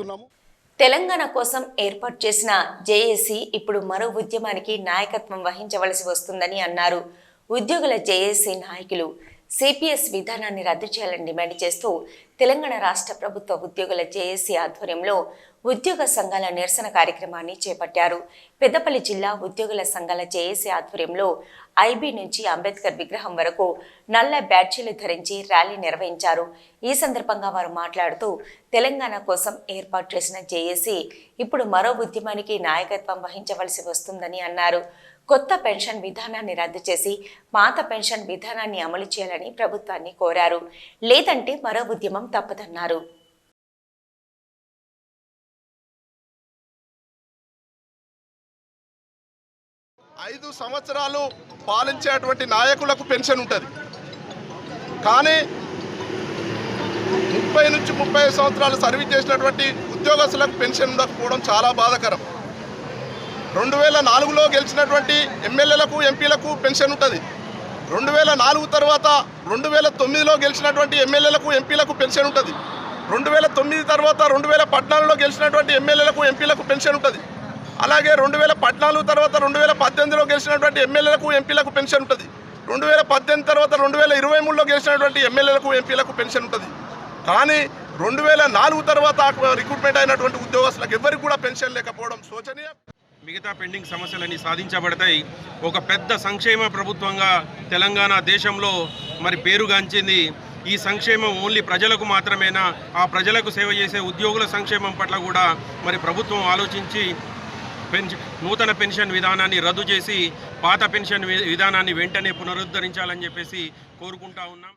కోరుతున్నాము తెలంగాణ కోసం ఏర్పాటు చేసిన జేఏసీ ఇప్పుడు మరో ఉద్యమానికి నాయకత్వం వహించవలసి వస్తుందని అన్నారు. ఉద్యోగుల జేఏసీ నాయకులు సిపిఎస్ విధానాన్ని రద్దు చేయాలని డిమాండ్ చేస్తూ తెలంగాణ రాష్ట్ర ప్రభుత్వ ఉద్యోగుల జేఏసీ ఆధ్వర్యంలో ఉద్యోగ సంఘాల నిరసన కార్యక్రమాన్ని చేపట్టారు. పెద్దపల్లి జిల్లా ఉద్యోగుల సంఘాల జేఏసీ ఆధ్వర్యంలో ఐబీ నుంచి అంబేద్కర్ విగ్రహం వరకు నల్ల బ్యాడ్జీలు ధరించి ర్యాలీ నిర్వహించారు. ఈ సందర్భంగా వారు మాట్లాడుతూ తెలంగాణ కోసం ఏర్పాటు చేసిన జేఏసీ ఇప్పుడు మరో ఉద్యమానికి నాయకత్వం వహించవలసి వస్తుందని అన్నారు. కొత్త పెన్షన్ విధానాన్ని రద్దు చేసి పాత పెన్షన్ విధానాన్ని అమలు చేయాలని ప్రభుత్వాన్ని కోరారు. లేదంటే మరో ఉద్యమం తప్పదన్నారు. ఐదు సంవత్సరాలు పాలించేటువంటి నాయకులకు పెన్షన్ ఉంటుంది. కానీ ముప్పై నుంచి ముప్పై సంవత్సరాలు సర్వీస్ చేసినటువంటి ఉద్యోగస్తులకు పెన్షన్ ఉండకపోవడం చాలా బాధాకరం. రెండు వేల నాలుగులో గెలిచినటువంటి ఎమ్మెల్యేలకు ఎంపీలకు పెన్షన్ ఉంటుంది. రెండు వేల నాలుగు తర్వాత రెండు వేల తొమ్మిదిలో గెలిచినటువంటి ఎమ్మెల్యేలకు ఎంపీలకు పెన్షన్ ఉంటుంది. రెండు వేల తొమ్మిది తర్వాత రెండు వేల పద్నాలుగులో గెలిచినటువంటి ఎమ్మెల్యేలకు ఎంపీలకు పెన్షన్ ఉంటుంది. అలాగే రెండు వేల పద్నాలుగు తర్వాత రెండు వేల పద్దెనిమిదిలో గెలిచినటువంటి ఎమ్మెల్యేలకు ఎంపీలకు పెన్షన్ ఉంటుంది. రెండు వేల పద్దెనిమిది తర్వాత రెండు వేల ఇరవై మూడులో గెలిచినటువంటి ఎమ్మెల్యేలకు ఎంపీలకు పెన్షన్ ఉంటుంది. కానీ రెండు వేల నాలుగు తర్వాత రిక్రూట్మెంట్ అయినటువంటి ఉద్యోగస్తులకు ఎవరికి కూడా పెన్షన్ లేకపోవడం శోచనీయం. మిగతా పెండింగ్ సమస్యలన్నీ సాధించబడతాయి. ఒక పెద్ద సంక్షేమ ప్రభుత్వంగా తెలంగాణ దేశంలో మరి పేరుగాంచింది. ఈ సంక్షేమం ఓన్లీ ప్రజలకు మాత్రమేనా? ఆ ప్రజలకు సేవ చేసే ఉద్యోగుల సంక్షేమం పట్ల కూడా మరి ప్రభుత్వం ఆలోచించి పెన్షన్ నూతన పెన్షన్ విధానాన్ని రద్దు చేసి పాత పెన్షన్ విధానాన్ని వెంటనే పునరుద్ధరించాలని చెప్పేసి కోరుకుంటా ఉన్నాం.